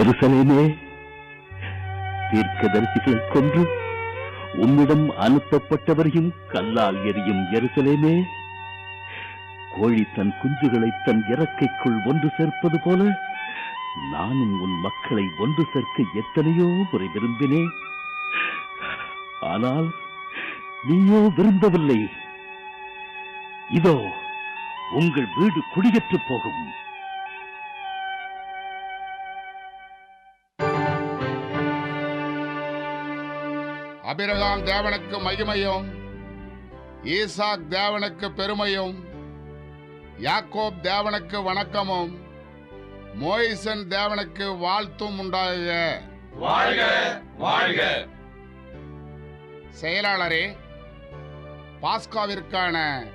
எருசலேமே தீர்க்கதரிசிகளை கொன்று உம்மிடம் அனுப்பப்பட்டவரையும் கல்லால் எரியும் எருசலேமே கோழி தன் குஞ்சுகளை தன் இறக்கைக்குள் ஒன்று சேர்ப்பது போல நானும் உன் மக்களை ஒன்று சேர்க்க எத்தனையோ முறை விரும்பினேன். ஆனால் நீயோ விரும்பவில்லை. இதோ உங்கள் வீடு குடியேற்று போகும். அபிரகாம் தேவனுக்கு மகிமையும் ஈசாக் தேவனுக்கு பெருமையும் யாக்கோப் தேவனுக்கு வணக்கமும் மோயிசன் தேவனுக்கு வாழ்த்தும் உண்டாக வாழ்க வாழ்க. செயலாளரே பாஸ்காவிற்கான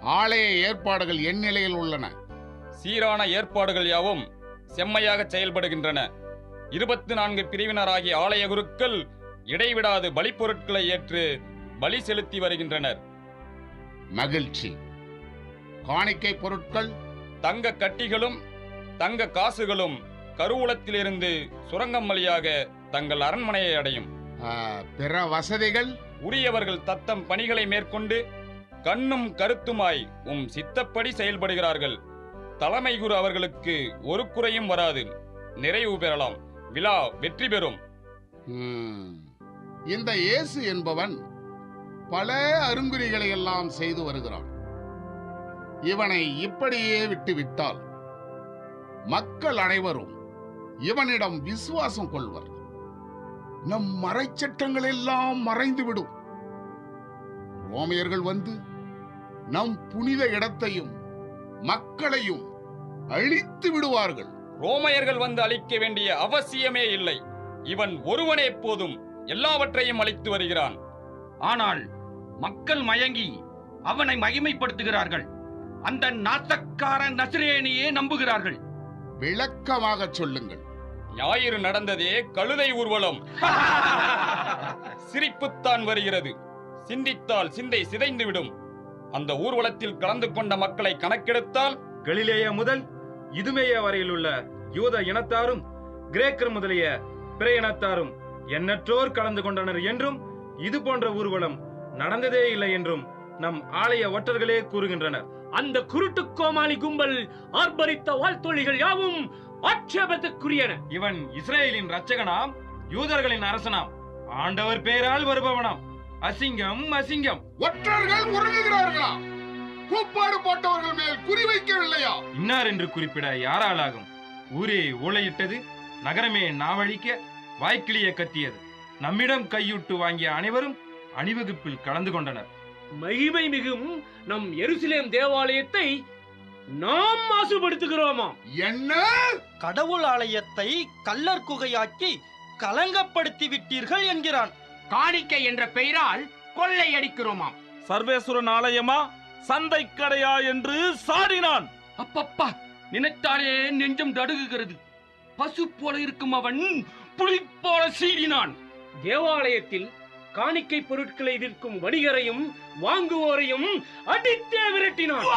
ஆலய ஏற்பாடுகள் என் நிலையில் உள்ளன. சீரான ஏற்பாடுகள் யாவும் செம்மையாக செயல்படுகின்றன. இருபத்தி நான்கு பிரிவினராகிய ஆலய குருக்கள் இடைவிடாது பலிப்பொருட்களை ஏற்று பலி செலுத்தி வருகின்றனர். மகிழ்ச்சி. காணிக்கை பொருட்கள் தங்க கட்டிகளும் தங்க காசுகளும் கருவூலத்திலிருந்து சுரங்கம் வழியாக தங்கள் அரண்மனையை அடையும். பிற வசதிகள்? உரியவர்கள் தத்தம் பணிகளை மேற்கொண்டு கண்ணும் கருத்துமாய் உம் சித்தப்படி செயல்படுகிறார்கள். தலைமை குரு அவர்களுக்கு ஒரு குறையும் வராது. நிறைவு பெறலாம். விழா வெற்றி பெறும். இந்த இயேசு என்பவன் பல அருங்குறிகளை எல்லாம் செய்து வருகிறான். இவனை இப்படியே விட்டுவிட்டால் மக்கள் அனைவரும் இவனிடம் விசுவாசம் கொள்வர். நம் மறைச்சட்டங்கள் எல்லாம் மறைந்துவிடும். ரோமையர்கள் வந்து நம் புனித இடத்தையும் மக்களையும் அழித்து விடுவார்கள். ரோமையர்கள் வந்து அழிக்க வேண்டிய அவசியமே இல்லை. இவன் ஒருவனே போதும். எல்லாவற்றையும் அழித்து வருகிறான். ஆனால் மக்கள் மயங்கி அவனை மகிமைப்படுத்துகிறார்கள். அந்த நாசக்கார நசிரேனியே நம்புகிறார்கள். விளக்கமாக சொல்லுங்கள். ஞாயிறு நடந்ததே கழுதை ஊர்வலம். சிரிப்புத்தான் வருகிறது. சிந்தித்தால் சிந்தை சிதைந்துவிடும். அந்த ஊர்வலத்தில் கலந்து கொண்ட மக்களை கணக்கெடுத்தால் கலிலேயா முதல் இதுமேயா வரையில் உள்ள யூத இனத்தாரும் கிரேக்கர் முதலிய பிற இனத்தாரும் எண்ணற்றோர் கலந்து கொண்டனர் என்றும் இது போன்ற ஊர்வலம் நடந்ததே இல்லை என்றும் நம் ஆலய ஒற்றர்களே கூறுகின்றனர். அந்த குருட்டு கோமாளி கும்பல் ஆர்ப்பரித்த வாழ்த்தொழிகள் யாவும் ஆட்சேபத்துக்குரியன. இவன் இஸ்ரேலின் இரட்சகனாம் யூதர்களின் அரசனாம் ஆண்டவர் பெயரால் வருபவனாம். அசிங்கம் அசிங்கம். ஒற்றர்கள் உறங்குகிறார்களா கூப்பாடு போட்டவர்கள் மேல் குறி வைக்கவில்லையா? இன்னார் என்று குறிப்பிட யாராலாகும்? ஊரே ஊழையிட்டது நகரமே நாவழிக்க வாய்க்கிளிய கத்தியது நம்மிடம் கையூட்டு வாங்கிய அனைவரும் அணிவகுப்பில் கலந்து கொண்டனர். மகிமை மிகும் நம் எருசலேம் தேவாலயத்தை நாம் மாசுபடுத்துகிறோமாம். என்ன? கடவுள் ஆலயத்தை கல்லர் குகையாக்கி கலங்கப்படுத்தி விட்டீர்கள் என்கிறான். காணிக்கை என்ற பெயரால் கொள்ளையடிக்கிறோமாம். சர்வேஸ்வரன் ஆலயமா? சந்தை கடையா என்று சாடினான். அப்பப்பா நினைத்தாலே நெஞ்சம் தடுகுகிறது. பசு போல இருக்கும் அவன் புலி போல சீறினான். தேவாலயத்தில் காணிக்கை பொருட்களை விற்கும் வணிகரையும் வாங்குவோரையும் அடித்தே விரட்டினான்!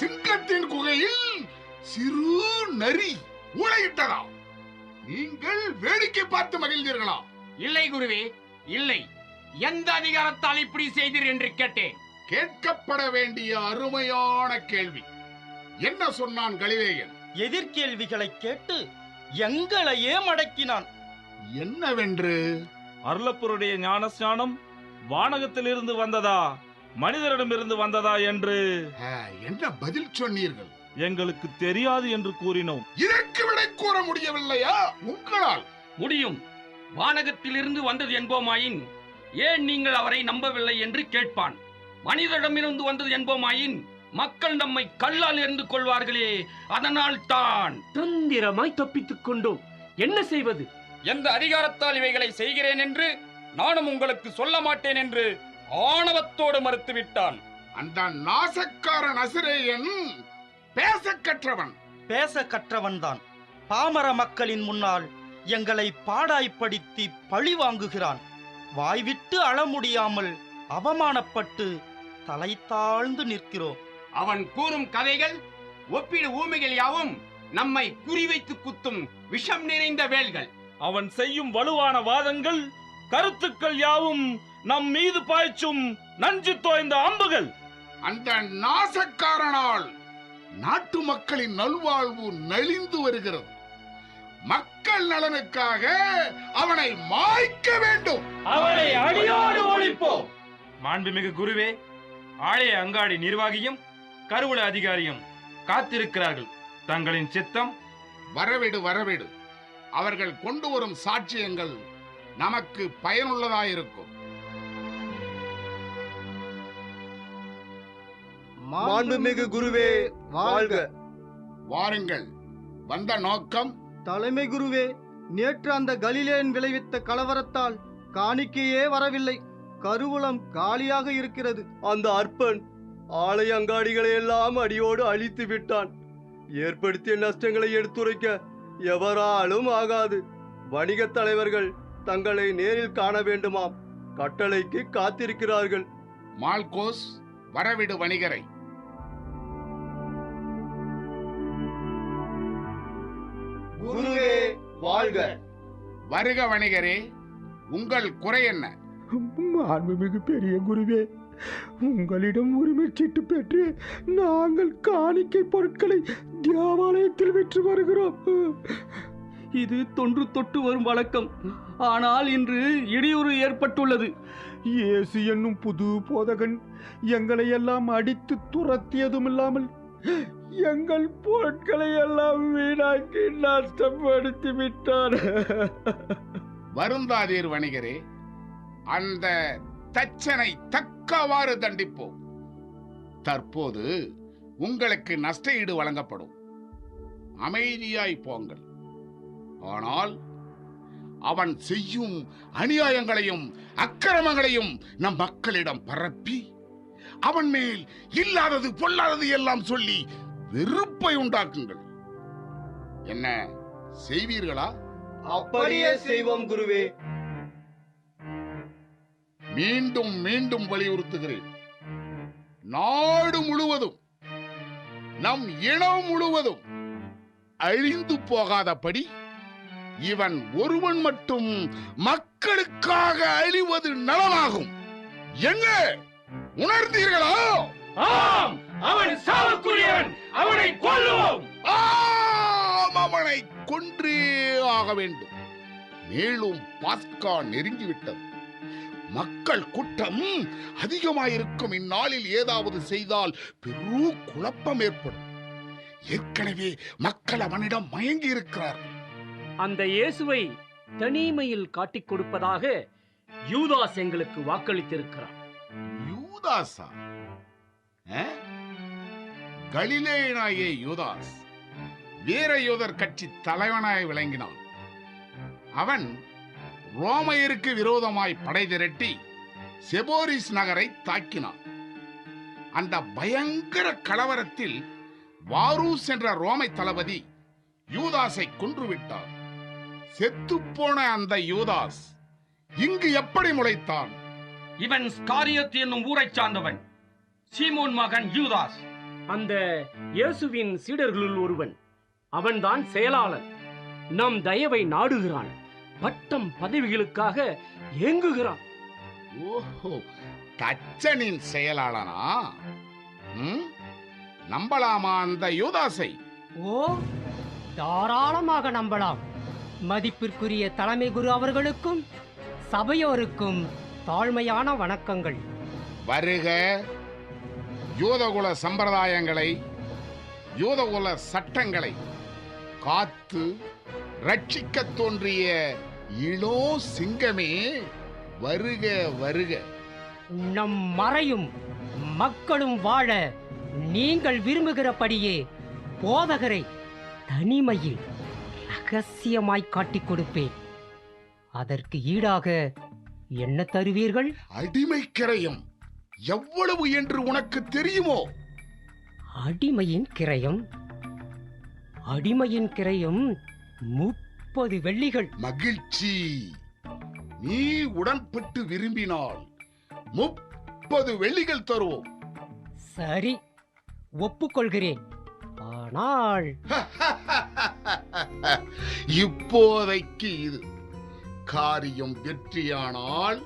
சிங்கத்தின் குகையில் சிறு நரி ஊழையிட்டதா நீங்கள் வேடிக்கை பார்த்து மகிழ்ந்தீர்களா? இல்லை குருவே இல்லை. எந்த அதிகாரத்தால் இப்படி செய்தீர் என்று கேட்டேன். கேட்கப்பட வேண்டிய அருமையான கேள்வி. என்ன சொன்னான் கலிலேயன்? எதிர்கேள்விகளை கேட்டு எங்களையே மடக்கினான். என்னவென்று? அருளப்பருடைய ஞானஸ்நானம் வானகத்திலிருந்து வந்ததா? மனிதரிடமிருந்து வந்ததா என்று? என்ன பதில் சொன்னீர்கள்? எங்களுக்கு தெரியாது என்று கூறினோம். இதற்கு விடை கூற முடியவில்லையா? உங்களால். முடியும். வானகத்திலிருந்து வந்தது என்போமாயின் ஏன் நீங்கள் அவரை நம்பவில்லை என்று கேட்பான். மனிதரிடமிருந்து வந்தது என்போமாயின் மக்கள் நம்மை கல்லால் எறிந்து கொள்வார்களே அதனால் தான். தந்திரமாய் தப்பித்துக் கொண்டோம் என்ன செய்வது? எந்த அதிகாரத்தால் இவைகளை செய்கிறேன் என்று நானும் உங்களுக்கு சொல்ல மாட்டேன் என்று ஆணவத்தோடு மறுத்துவிட்டான். அந்த நாசக்கார நசிரேயன் பேச கற்றவன் பேச கற்றவன்தான் பாமர மக்களின் முன்னால் எங்களை பாடாய்ப்படுத்தி பழி வாங்குகிறான். வாய்விட்டு அழ முடியாமல் அவமானப்பட்டு தலை தாழ்ந்து நிற்கிறோம். அவன் கூறும் கதைகள் ஒப்பிடு ஊமைகள் யாவும் நம்மை குறிவைத்து குத்தும் விஷம் நிறைந்த வேல்கள். அவன் செய்யும் வலுவான வாதங்கள் கருத்துக்கள் யாவும் நம் மீது பாய்ச்சும் நஞ்சு தோய்ந்த அம்புகள். அந்த நாசக்காரனால் நாட்டு மக்களின் நல்வாழ்வு நலிந்து வருகிறது. மக்கள் நலனுக்காக அவனை மாய்க்க வேண்டும். அவனை அடியோடு ஒழிப்போம். மாண்புமிகு குருவே ஆலய அங்காடி நிர்வாகியும் கருவூல அதிகாரியும் காத்திருக்கிறார்கள். தங்களின் சித்தம்? வரவிடு வரவிடு. அவர்கள் கொண்டு வரும் சாட்சியங்கள் நமக்கு பயனுள்ளதாயிருக்கும். மாண்புமிகு குருவே வாழ்க. வாருங்கள். வந்த நோக்கம்? தலைமை குருவே நேற்று அந்த கலிலேயன் விளைவித்த கலவரத்தால் காணிக்கையே வரவில்லை. கருவூலம் காலியாக இருக்கிறது. அந்த அற்பன் ஆலய அங்காடிகளை எல்லாம் அடியோடு அழித்து விட்டான். ஏற்படுத்திய நஷ்டங்களை எடுத்துரைக்க எவராலும் ஆகாது. வணிகத் தலைவர்கள் தங்களை நேரில் காண வேண்டுமாம். கட்டளைக்கு காத்திருக்கிறார்கள். மால்கோஸ் வரவிடு வணிகரை. குருவே வாழ்க. வருக வணிகரே உங்கள் குறை என்ன? மாண்புமிகு பெரிய குருவே உங்களிடம் உரிமை சீட்டு பெற்று நாங்கள் காணிக்கை பொருட்களை தேவாலயத்தில் விற்று வருகிறோம். இது தொன்று தொட்டு வரும் வழக்கம். ஆனால் இன்று இடையூறு ஏற்பட்டுள்ளது. இயேசு என்னும் புது போதகன் எங்களை எல்லாம் அடித்து துரத்தியதும் இல்லாமல் எங்கள் பொருட்களை எல்லாம் வீணாக்கி நஷ்டப்படுத்தி விட்டார். வருந்தாதீர் வணிகரே அந்த தச்சனை தக்கவாறு தண்டிப்போம். தற்போது உங்களுக்கு நஷ்ட ஈடு வழங்கப்படும். அமைதியாய் போங்கள். ஆனால் அவன் செய்யும் அநியாயங்களையும் அக்கிரமங்களையும் நம் மக்களிடம் பரப்பி அவன் மேல் இல்லாதது பொல்லாதது எல்லாம் சொல்லி வெறுப்பை உண்டாக்குங்கள். என்ன செய்வீர்களா? அப்படியே செய்வோம் குருவே. மீண்டும் மீண்டும் வலியுறுத்துகிறேன். நாடு முழுவதும் நம் இனம் முழுவதும் அழிந்து போகாதபடி இவன் ஒருவன் மட்டும் மக்களுக்காக அழிவது நலமாகும். எங்க? உணர்ந்தீர்களா? ஆம்! அவன் சாவுக்குரியவன்! அவனை கொல்லுவோம்! ஆம், அவனை கொன்றே ஆக வேண்டும். மேலும் பாஸ்கா நெருங்கிவிட்டது. மக்கள் கூட்டம் அதிகமாயிருக்கும். இந்நாளில் ஏதாவது செய்தால் பெரு குழப்பம் ஏற்படும். ஏற்கனவே மக்கள் அவனிடம் மயங்கி இருக்கிறார்கள் அந்த இயேசுவை தனிமையில் காட்டிக் கொடுப்பதாக யூதாஸ் எங்களுக்கு வாக்களித்திருக்கிறார். யூதாசா அஹ்? கலிலேயனாகிய யூதாஸ் வீர யூதர் கட்சி தலைவனாய் விளங்கினான். அவன் ரோமையருக்கு விரோதமாய் படை திரட்டி செபோரிஸ் நகரை தாக்கினான் அந்த பயங்கர கலவரத்தில் வாரூஸ் என்ற ரோமை தளபதி யூதாஸை கொன்றுவிட்டார். செத்துப்போன அந்த யூதாஸ் இங்கு எப்படி முளைத்தான்? இவன் ஸ்காரியத் என்னும் ஊரைச் சார்ந்தவன். சீமோன் மகன் யூதாஸ். அந்த இயேசுவின் சீடர்களுள் ஒருவன். அவன்தான் செயலாளன். நம் தயவை நாடுகிறான். பட்டம் பதவிகளுக்காக ஏங்குகிறான். ஓஹோ தச்சனின் செயலாளனா? நம்பலாமா அந்த யூதாசை? ஓ தாராளமாக நம்பலாம். மதிப்பிற்குரிய தலைமை குரு அவர்களுக்கும் சபையோருக்கும் தாழ்மையான வணக்கங்கள். வருக யூதகுல சம்பிரதாயங்களை யூதகுல சட்டங்களை காத்து ரட்சிக்கத் தோன்றிய இளோ சிங்கமே வருக வருக. நம் மறையும் மக்களும் வாழ நீங்கள் விரும்புகிறபடியே போதகரை தனிமையில் ரகசியமாய் காட்டிக் கொடுப்பேன். அதற்கு ஈடாக என்ன தருவீர்கள்? அடிமைக்கரையும் எவ்வளவு என்று உனக்கு தெரியுமோ? அடிமையின் கிரயம்? அடிமையின் கிரயம் முப்பது வெள்ளிகள். மகிழ்ச்சி. நீ உடன்பட்டு விரும்பினால் முப்பது வெள்ளிகள் தருவோம். சரி ஒப்புக்கொள்கிறேன். ஆனால் இப்போதைக்கு இது. காரியம் வெற்றியானால்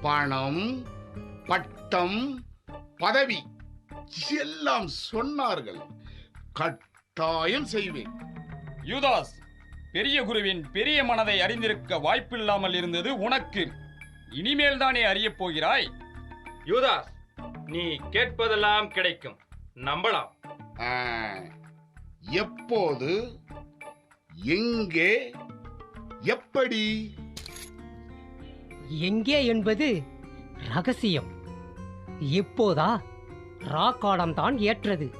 பணம் பட்டம் பதவி எல்லாம் சொன்னார்கள். கட்டாயம் செய்வேன். யூதாஸ் பெரிய குருவின் பெரிய மனதை அறிந்திருக்க வாய்ப்பில்லாமல் இருந்தது உனக்கு. இனிமேல் தானே அறியப் போகிறாய்? யூதாஸ் நீ கேட்பதெல்லாம் கிடைக்கும். நம்பலாம். எப்போது எங்கே எப்படி? எங்கே என்பது ரகசியம். இப்போதா ராக்காலம்தான் ஏற்றது.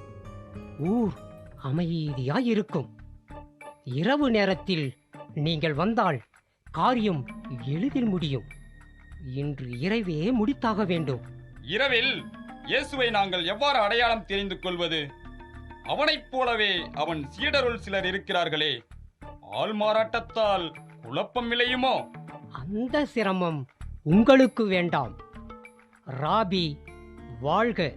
ஊர் அமைதியாயிருக்கும். இரவு நேரத்தில் நீங்கள் வந்தால் காரியம் எளிதில் முடியும். இன்று இரவே முடித்தாக வேண்டும். இரவில் இயேசுவை நாங்கள் எவ்வாறு அடையாளம் தெரிந்து கொள்வது? அவனைப் போலவே அவன் சீடருள் சிலர் இருக்கிறார்களே. ஆள் மாறாட்டத்தால் குழப்பம் விளையுமோ? அந்த சிரமம் உங்களுக்கு வேண்டாம். ராபி வாழ்க.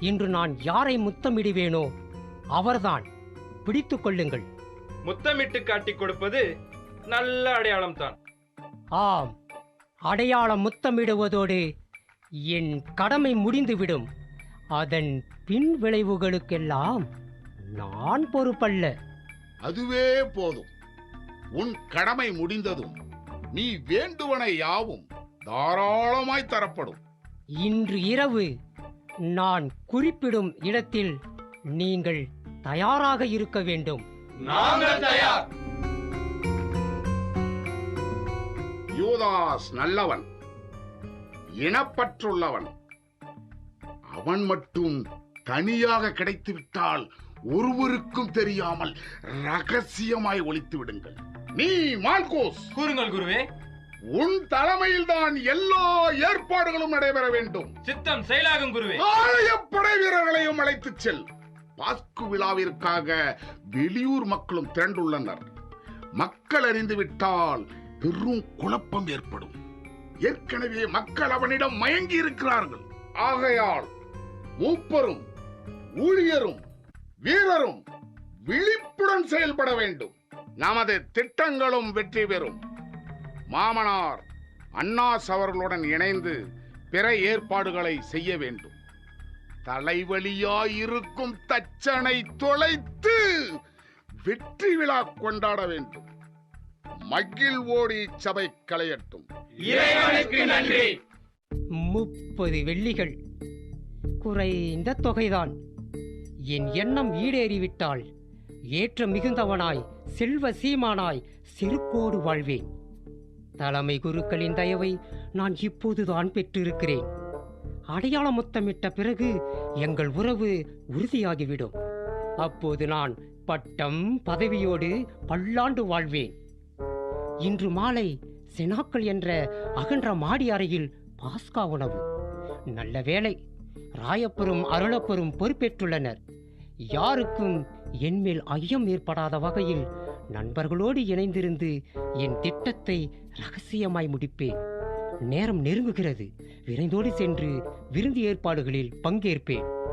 இன்று நான் யாரை முத்தமிடுவேனோ அவர்தான். பிடித்துக் கொள்ளுங்கள். முத்தமிட்டு காட்டிக் கொடுப்பது நல்ல அடையாளம் தான் ஆம் அடையாளம் முத்தமிடுவதோடு என் கடமை முடிந்துவிடும். அதன் பின் விளைவுகளுக்கெல்லாம் நான் பொறுப்பல்ல. அதுவே போதும். உன் கடமை முடிந்ததும் நீ வேண்டுவன யாவும் தாராளமாய் தரப்படும். இன்று இரவு நான் குறிப்பிடும் இடத்தில் நீங்கள் தயாராக இருக்க வேண்டும். நாங்கள் தயார். யூதாஸ் நல்லவன் இனப்பற்றுள்ளவன். அவன் மட்டும் தனியாக கிடைத்துவிட்டால் ஒருவருக்கும் தெரியாமல் ரகசியமாய் ஒளித்து விடுங்கள். நீ மால்கோஸ் கூறுங்கள் குருவே. உன் தலைமையில்தான் எல்லா ஏற்பாடுகளும் நடைபெற வேண்டும். சித்தம் செயலாகும் குருவே. ஆலயப்படை வீரர்களையும் அழைத்துச் செல். பாஸ்கு விழாவிற்காக வெளியூர் மக்களும் திரண்டுள்ளனர். மக்கள் அறிந்துவிட்டால் பெரும் குழப்பம் ஏற்படும். ஏற்கனவே மக்கள் அவனிடம் மயங்கி இருக்கிறார்கள். ஆகையால் மூப்பரும் ஊழியரும் வீரரும் விழிப்புடன் செயல்பட வேண்டும். நமது திட்டங்களும் வெற்றி பெறும். மாமனார் அண்ணாஸ் அவர்களுடன் இணைந்து பிற ஏற்பாடுகளை செய்ய வேண்டும். தலைவலியாயிருக்கும் தச்சனை தொலைத்து வெற்றி விழா கொண்டாட வேண்டும். மகிழ்வோடி சபை களையட்டும். இறைவனுக்கு நன்றி. முப்பது வெள்ளிகள். குறைந்த தொகைதான். என் எண்ணம் ஈடேறிவிட்டால் ஏற்ற மிகுந்தவனாய் செல்வ சீமானாய் செருக்கோடு வாழ்வேன். தலைமை குருக்களின் தயவை நான் இப்போதுதான் பெற்றிருக்கிறேன். அடையாள முத்தமிட்ட பிறகு எங்கள் உறவு உறுதியாகிவிடும். அப்போது நான் பட்டம் பதவியோடு பல்லாண்டு வாழ்வேன். இன்று மாலை செனாக்கள் என்ற அகன்ற மாடி அறையில் பாஸ்கா உணவு. நல்ல வேளை ராயப்பரும் அருளப்பரும் பொறுப்பேற்றுள்ளனர். யாருக்கும் என்மேல் ஐயம் ஏற்படாத வகையில் நண்பர்களோடு இணைந்திருந்து என் திட்டத்தை ரகசியமாய் முடிப்பேன். நேரம் நெருங்குகிறது. விரைந்தோடு சென்று விருந்து ஏற்பாடுகளில் பங்கேற்பேன்.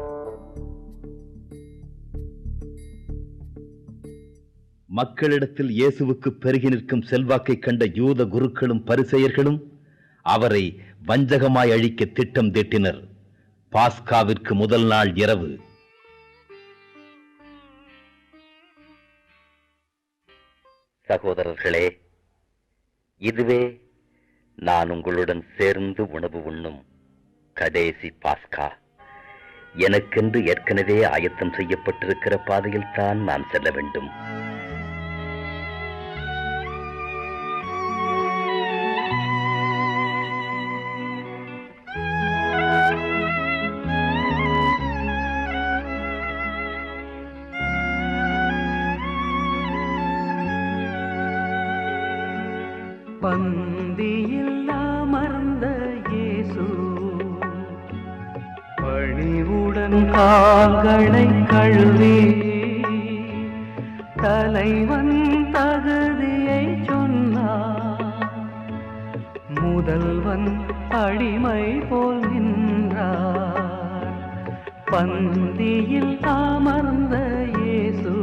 மக்களிடத்தில் இயேசுவுக்கு பெருகி நிற்கும் செல்வாக்கை கண்ட யூத குருக்களும் பரிசெயர்களும் அவரை வஞ்சகமாய் அழிக்க திட்டம் தீட்டினர். பாஸ்காவிற்கு முதல் நாள் இரவு. சகோதரர்களே இதுவே நான் உங்களுடன் சேர்ந்து உணவு உண்ணும் கடைசி பாஸ்கா. எனக்கென்று ஏற்கனவே ஆயத்தம் செய்யப்பட்டிருக்கிற பாதையில் தான் நான் செல்ல வேண்டும். தழுவி தலைவன் தகுதியை சொன்னார். முதல்வன் அடிமை போல் நின்றார். பந்தியில் அமர்ந்த இயேசு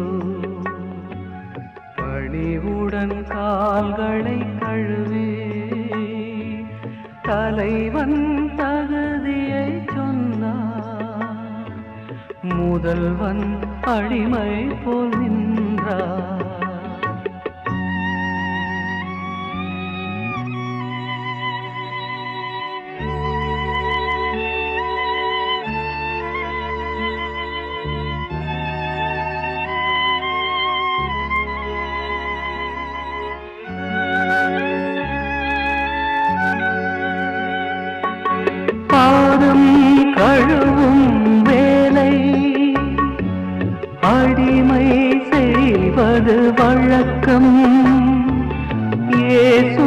பணிவுடன் கால்களை கழுவி. தலைவன் முதல்வன் அடிமை போல் நின்றார். கழுவும் பழக்கம் ஏசு இயேசு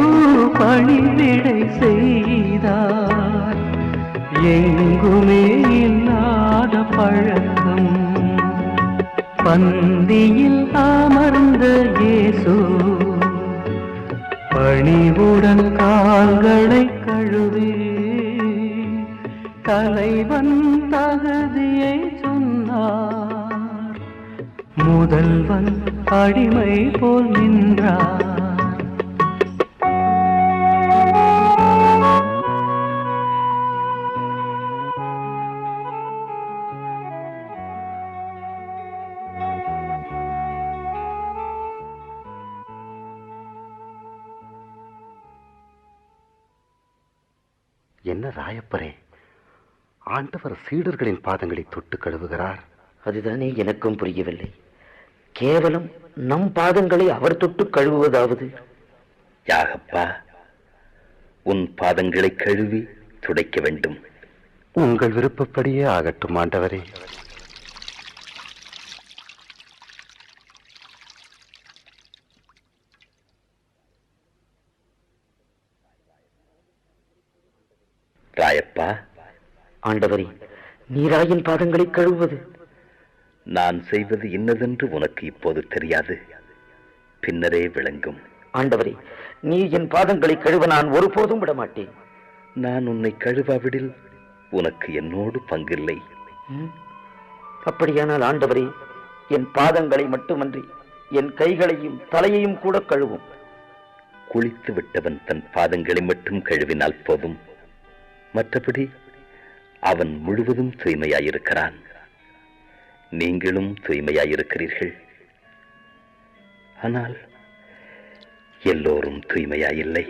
பணிவிடை செய்தார். எங்குமே இல்லாத பழக்கம். பந்தியில் அமர்ந்த இயேசு பணிவுடன் கால்களை கழுவி தலைவன் தகுதியை சொன்னார். முதல்வன் அடிமை போல் நின்றார். என்ன ராயப்பரே ஆண்டவர் சீடர்களின் பாதங்களை தொட்டு கழுவுகிறார். அதுதானே எனக்கும் புரியவில்லை. கேவலம் நம் பாதங்களை அவர் தொட்டு கழுவுவதாவது? யாகப்பா உன் பாதங்களை கழுவி துடைக்க வேண்டும். உங்கள் விருப்பப்படியே ஆகட்டும் ஆண்டவரே. ராயப்பா. ஆண்டவரே நீராயின் பாதங்களை கழுவுவது நான் செய்வது இன்னதென்று உனக்கு இப்போது தெரியாது. பின்னரே விளங்கும். ஆண்டவரே நீ என் பாதங்களை கழுவ நான் ஒருபோதும் விட மாட்டேன் நான் உன்னை கழுவாவிடில் உனக்கு என்னோடு பங்கில்லை. அப்படியானால் ஆண்டவரே என் பாதங்களை மட்டுமன்றி என் கைகளையும் தலையையும் கூட கழுவும். குளித்து விட்டவன் தன் பாதங்களை மட்டும் கழுவினால் போதும். மற்றபடி அவன் முழுவதும் தூய்மையாயிருக்கிறான். நீங்களும் தூய்மையாயிருக்கிறீர்கள். ஆனால் எல்லோரும் தூய்மையாயில்லை.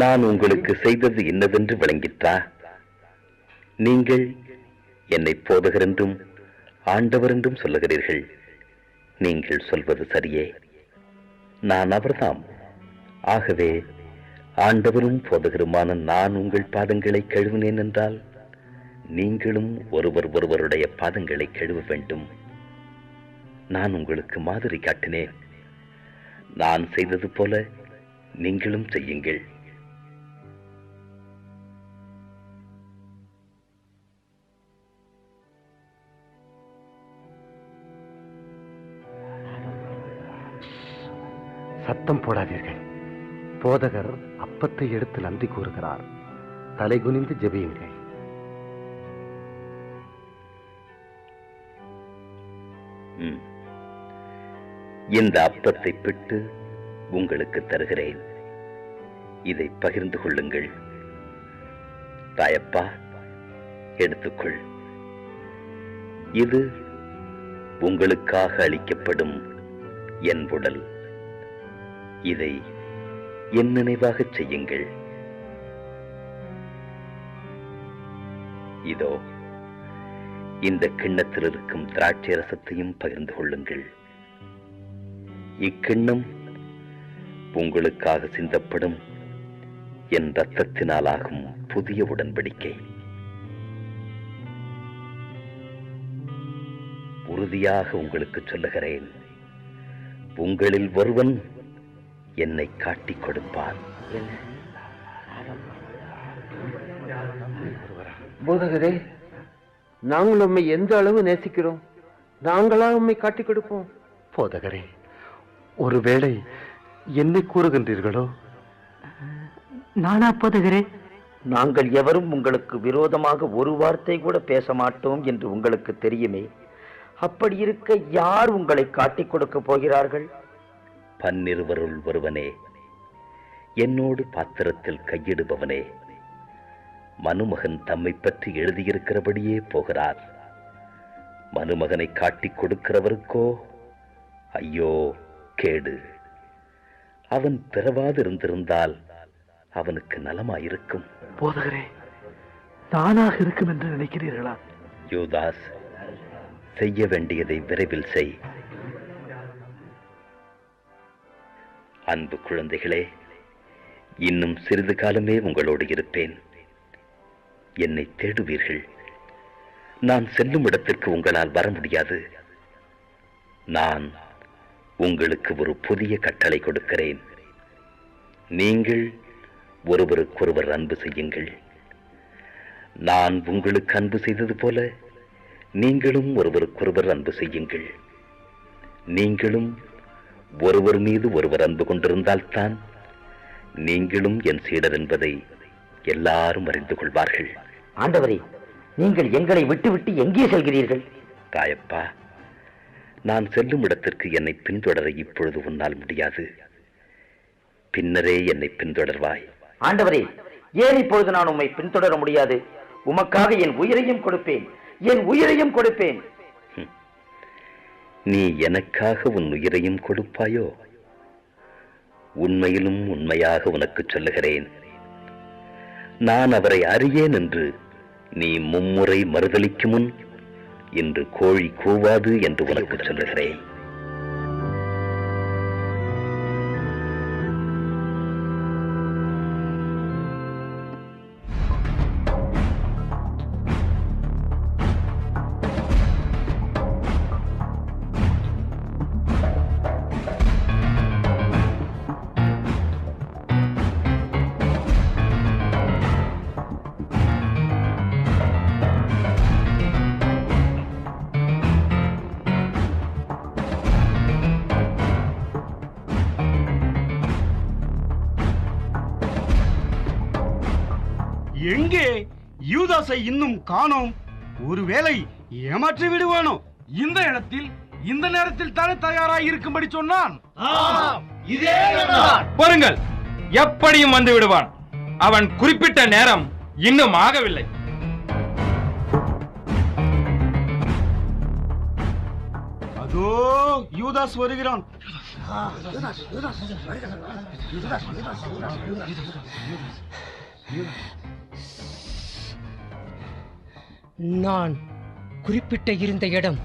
நான் உங்களுக்கு செய்தது இன்னதென்று விளங்கிற்றா நீங்கள் என்னை போதகர் என்றும் ஆண்டவர் என்றும் சொல்லுகிறீர்கள். நீங்கள் சொல்வது சரியே. நான் அவர்தாம். ஆகவே ஆண்டவரும் போதகருமான நான் உங்கள் பாதங்களை கழுவினேன் என்றால் நீங்களும் ஒருவர் ஒருவருடைய பாதங்களை கழுவ வேண்டும். நான் உங்களுக்கு மாதிரி காட்டினேன். நான் செய்தது போல நீங்களும் செய்யுங்கள். சத்தம் போடாதீர்கள். போதகர் அப்பத்தை எடுத்து நன்றி கூறுகிறார். தலை குனிந்து ஜெபியுங்கள். இந்த அப்பத்தை பிட்டு உங்களுக்கு தருகிறேன். இதை பகிர்ந்து கொள்ளுங்கள். தாயப்பா எடுத்துக்கொள். இது உங்களுக்காக அளிக்கப்படும் என் உடல். இதை என் நினைவாகச் செய்யுங்கள். இதோ இந்த கிண்ணத்தில் இருக்கும் திராட்சை ரசத்தையும் பகிர்ந்து கொள்ளுங்கள். இக்கிண்ணம் உங்களுக்காக சிந்தப்படும் என் ரத்தத்தினாலாகும் புதிய உடன்படிக்கை. உறுதியாக உங்களுக்கு சொல்லுகிறேன் உங்களில் ஒருவன் என்னை காட்டிக் கொடுப்பான் போதகரே நாங்கள் உம்மை எந்த அளவு நேசிக்கிறோம்? நாங்களா உம்மை காட்டிக் கொடுப்போம்? போதகரே ஒருவேளை என்னை கூறுகின்றீர்களோ? நானா போதகரே? நாங்கள் எவரும் உங்களுக்கு விரோதமாக ஒரு வார்த்தை கூட பேச மாட்டோம் என்று உங்களுக்கு தெரியுமே. அப்படி இருக்க யார் உங்களை காட்டிக் கொடுக்க போகிறார்கள்? பன்னிருவருள் ஒருவனே. என்னோடு பாத்திரத்தில் கையிடுபவனே. மனுமகன் தம்மை பற்றி எழுதியிருக்கிறபடியே போகிறார். மனுமகனை காட்டிக் கொடுக்கிறவருக்கோ? ஐயோ கேடு. அவன் பிறவாதிருந்திருந்தால் அவனுக்கு நலமாயிருக்கும். போதகரே தானாக இருக்கும் என்று நினைக்கிறீர்களா? யூதாஸ் செய்ய வேண்டியதை விரைவில் செய். அன்பு குழந்தைகளே இன்னும் சிறிது காலமே உங்களோடு இருப்பேன். என்னை தேடுவீர்கள். நான் செல்லும் இடத்திற்கு உங்களால் வர முடியாது. நான் உங்களுக்கு ஒரு புதிய கட்டளை கொடுக்கிறேன். நீங்கள் ஒருவருக்கொருவர் அன்பு செய்யுங்கள். நான் உங்களுக்கு அன்பு செய்தது போல நீங்களும் ஒருவருக்கொருவர் அன்பு செய்யுங்கள். நீங்களும் ஒருவர் மீது ஒருவர் அன்பு கொண்டிருந்தால்தான் நீங்களும் என் சீடர் என்பதை எல்லாரும் அறிந்து கொள்வார்கள். ஆண்டவரே நீங்கள் எங்களை விட்டுவிட்டு எங்கே செல்கிறீர்கள்? தாயப்பா நான் செல்லும் இடத்திற்கு என்னை பின்தொடர இப்பொழுது உன்னால் முடியாது. பின்னரே என்னை பின்தொடர்வாய். ஆண்டவரே ஏன் இப்பொழுது நான் உம்மை பின்தொடர முடியாது? உமக்காக என் உயிரையும் கொடுப்பேன் என் உயிரையும் கொடுப்பேன். நீ எனக்காக உன் உயிரையும் கொடுப்பாயோ? உண்மையிலும் உண்மையாக உனக்கு சொல்லுகிறேன். நான் அவரை அறியேன் என்று நீ மும்முறை மறுதளிக்கு முன் இன்று கோழி கூவாது என்று உனக்கு சொல்லுகிறேன். யூதாஸை இன்னும் காணோம். ஒருவேளை ஏமாற்றி விடுவானோ? இந்த இடத்தில் இந்த நேரத்தில் தானே தயாராக இருக்கும்படி சொன்னான். இதே பாருங்கள் எப்படியும் வந்து விடுவான். அவன் குறிப்பிட்ட நேரம் இன்னும் ஆகவில்லை. அதோ யூதாஸ் வருகிறான். நான் குறிப்பிட்ட இருந்த இடம்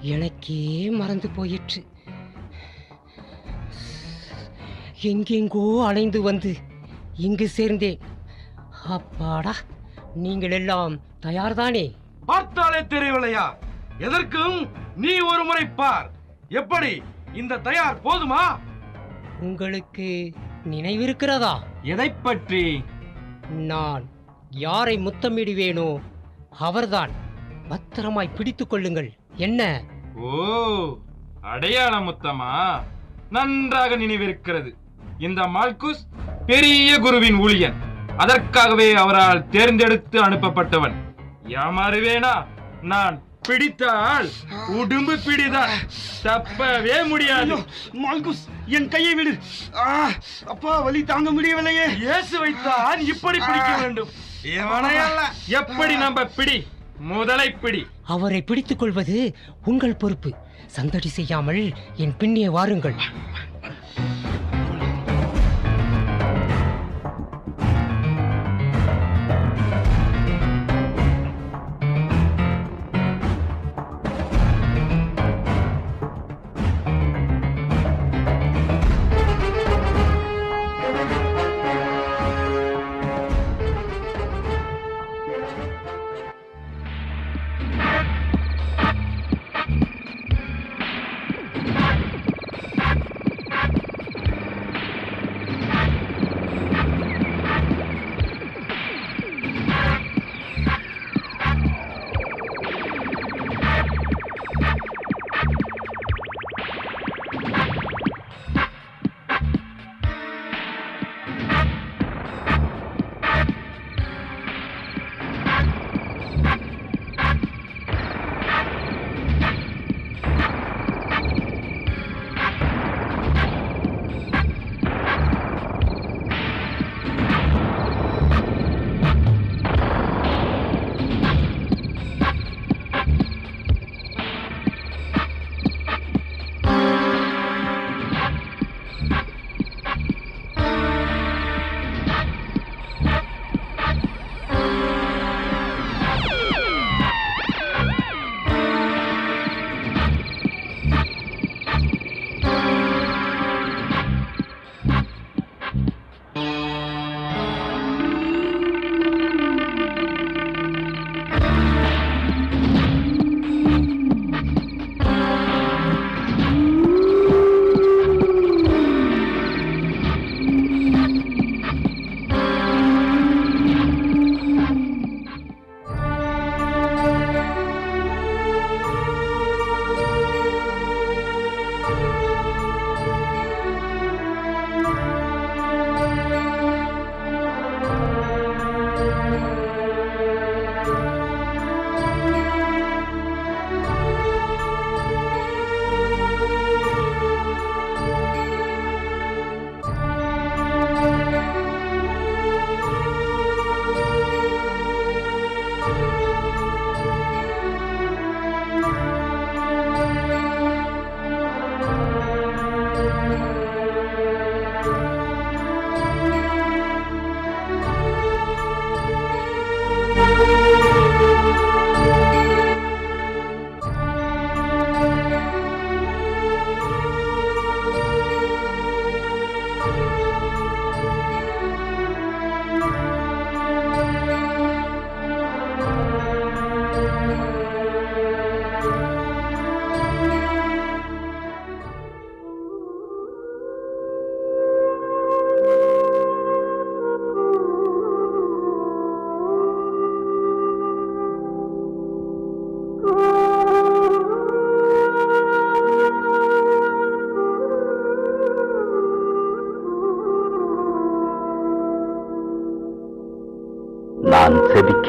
எனக்கே மறந்து போயிற்று. எங்கெங்கோ அலைந்து வந்து இங்கு சேர்ந்தேன். அப்பாடா நீங்கள் எல்லாம் தயார்தானே? பார்த்தாலே தெரியவில்லையா? எதற்கும் நீ ஒரு முறை பார். எப்படி? இந்த தயார் போதுமா? உங்களுக்கு நினைவிருக்கிறதா? எதை பற்றி நான் யாரை முத்தமிடுவேனோ அவர்தான். பத்திரமாய் பிடித்துக் கொள்ளுங்கள். என்ன? ஓ அடையாள முத்தமா நன்றாக நினைவிருக்கிறது. இந்த மால்குஸ் பெரிய குருவின் ஊழியன். அதற்காகவே அவரால் தேர்ந்தெடுத்து அனுப்பப்பட்டவன். ஏமாறுவேனா நான் பிடித்தால் உடும்பு பிடிதான். தப்பவே முடியாது. மால்குஸ் என் கையை விடு. ஆ, அப்பா வலி தாங்க முடியவில்லையே. இயேசு வைத்தான் இப்படி பிடிக்க வேண்டும். எப்படி நம்ம பிடி? முதலை பிடி. அவரை பிடித்துக் கொள்வது உங்கள் பொறுப்பு. சந்தடி செய்யாமல் என் பின்னே வாருங்கள்.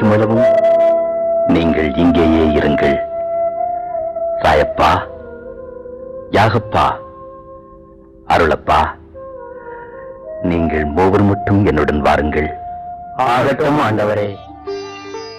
Mother